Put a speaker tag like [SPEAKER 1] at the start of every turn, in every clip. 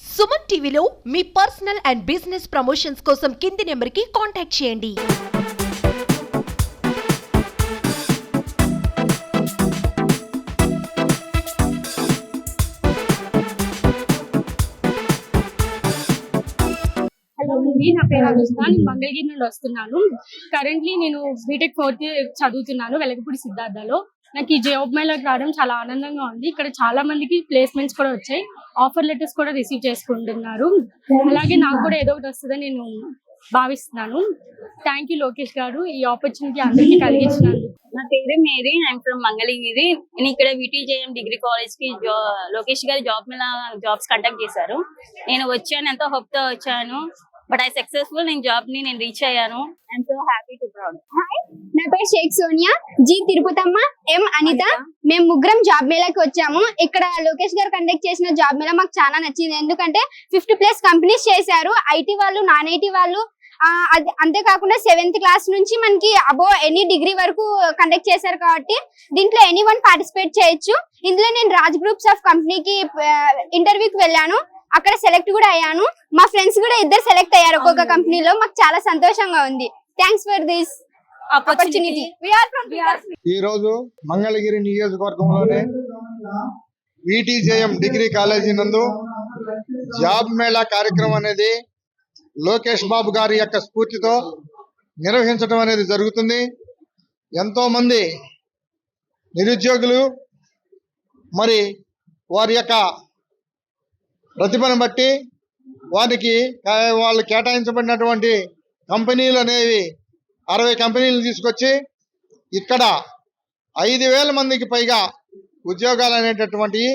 [SPEAKER 1] సుమన్ టీవీలో మీ personal and business promotions కోసం కింది నెంబర్కి కాంటాక్ట్ చేయండి.
[SPEAKER 2] హలో అండి నా పేరు అనుష్క. నేను మంగళగిరి నుండి వస్తున్నాను. కరెంట్లీ నేను బీటెక్ ఫోర్త్ ఇయర్ చదువుతున్నాను వెలగపూడి సిద్ధార్థలో. నాకు ఈ జాబ్ మేళకి రావడం చాలా ఆనందంగా ఉంది. ఇక్కడ చాలా మందికి ప్లేస్మెంట్స్ కూడా వచ్చాయి. ఆఫర్ లెటర్స్ కూడా రిసీవ్ చేసుకుంటున్నారు. అలాగే నాకు కూడా ఏదో ఒకటి వస్తుందని నేను భావిస్తున్నాను. థ్యాంక్ యూ లోకేష్ గారు. ఈ ఆపర్చునిటీ అందరికీ కలిగించినందుకు.
[SPEAKER 3] నా పేరు మేరీ. I'm from Mangalagiri. నేను ఇక్కడ విటీజేఎం డిగ్రీ కాలేజ్కి లోకేష్ గారు జాబ్ మీద జాబ్స్ కండక్ట్ చేశారు. నేను వచ్చాను. ఎంతో హోప్తో వచ్చాను. బట్ ఐ సక్సెస్ఫుల్ నేను జాబ్ని నేను రీచ్ అయ్యాను. I'm so happy to proud
[SPEAKER 4] నా పేరు షేక్ సోనియా జి తిరుపతమ్మ ఎం అనిత. మేము ముగ్గురం జాబ్ మేళకి వచ్చాము. ఇక్కడ లోకేష్ గారు కండక్ట్ చేసిన జాబ్ మేళ మాకు చాలా నచ్చింది. ఎందుకంటే ఫిఫ్టీ ప్లస్ కంపెనీస్ చేశారు. ఐటీ వాళ్ళు నాన్ ఐటీ వాళ్ళు అది అంతేకాకుండా సెవెంత్ క్లాస్ నుంచి మనకి అబో ఎనీ డిగ్రీ వరకు కండక్ట్ చేశారు కాబట్టి దీంట్లో ఎనీ వన్ పార్టిసిపేట్ చేయొచ్చు. ఇందులో నేను రాజ్ గ్రూప్స్ ఆఫ్ కంపెనీకి ఇంటర్వ్యూకి వెళ్ళాను. అక్కడ సెలెక్ట్ కూడా అయ్యాను. మా ఫ్రెండ్స్ కూడా ఇద్దరు సెలెక్ట్ అయ్యారు ఒక్కొక్క కంపెనీలో. మాకు చాలా సంతోషంగా ఉంది. థ్యాంక్స్ ఫర్ దిస్ ఆపర్చునిటీ
[SPEAKER 5] ఈ రోజు మంగళగిరి నియోజకవర్గంలోనే విటిజేఎం డిగ్రీ కాలేజీ నందు జాబ్ మేళా కార్యక్రమం అనేది లోకేష్ బాబు గారి యొక్క స్ఫూర్తితో నిర్వహించడం అనేది జరుగుతుంది. ఎంతో మంది నిరుద్యోగులు మరి వారి యొక్క ప్రతిభను బట్టి వారికి వాళ్ళు కేటాయించబడినటువంటి కంపెనీలు అనేవి అరవై కంపెనీలు తీసుకొచ్చి ఇక్కడ ఐదు వేల మందికి పైగా ఉద్యోగాలు అనేటటువంటివి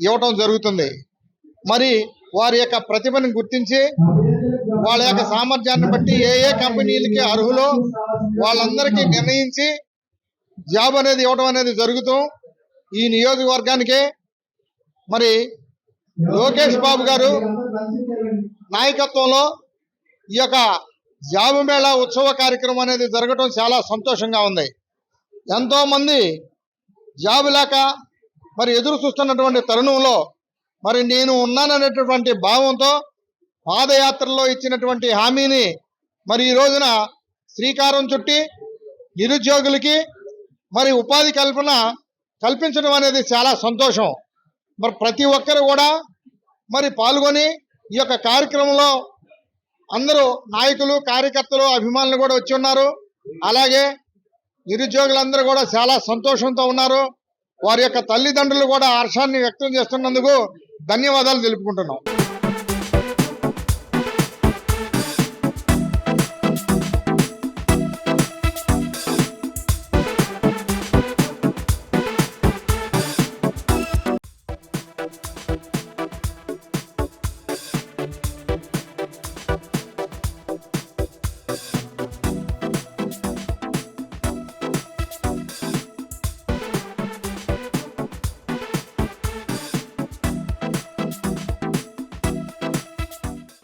[SPEAKER 5] ఇవ్వటం జరుగుతుంది. మరి వారి యొక్క ప్రతిభను గుర్తించి వాళ్ళ యొక్క సామర్థ్యాన్ని బట్టి ఏ ఏ కంపెనీలకి అర్హులో వాళ్ళందరికీ నిర్ణయించి జాబ్ అనేది ఇవ్వడం అనేది జరుగుతూ ఈ నియోజకవర్గానికి మరి లోకేష్ బాబు గారు నాయకత్వంలో ఈ యొక్క జాబు మేళా ఉత్సవ కార్యక్రమం అనేది జరగటం చాలా సంతోషంగా ఉంది. ఎంతోమంది జాబు లేక మరి ఎదురు చూస్తున్నటువంటి తరుణంలో మరి నేను ఉన్నాననేటటువంటి భావంతో పాదయాత్రలో ఇచ్చినటువంటి హామీని మరి ఈ రోజున శ్రీకారం చుట్టి నిరుద్యోగులకి మరి ఉపాధి కల్పన కల్పించడం అనేది చాలా సంతోషం. మరి ప్రతి ఒక్కరు కూడా మరి పాల్గొని ఈ యొక్క కార్యక్రమంలో అందరూ నాయకులు కార్యకర్తలు అభిమానులు కూడా వచ్చి ఉన్నారు. అలాగే నిరుద్యోగులందరూ కూడా చాలా సంతోషంతో ఉన్నారు. వారి యొక్క తల్లిదండ్రులు కూడా హర్షాన్ని వ్యక్తం చేస్తున్నందుకు ధన్యవాదాలు తెలుపుకుంటున్నాం.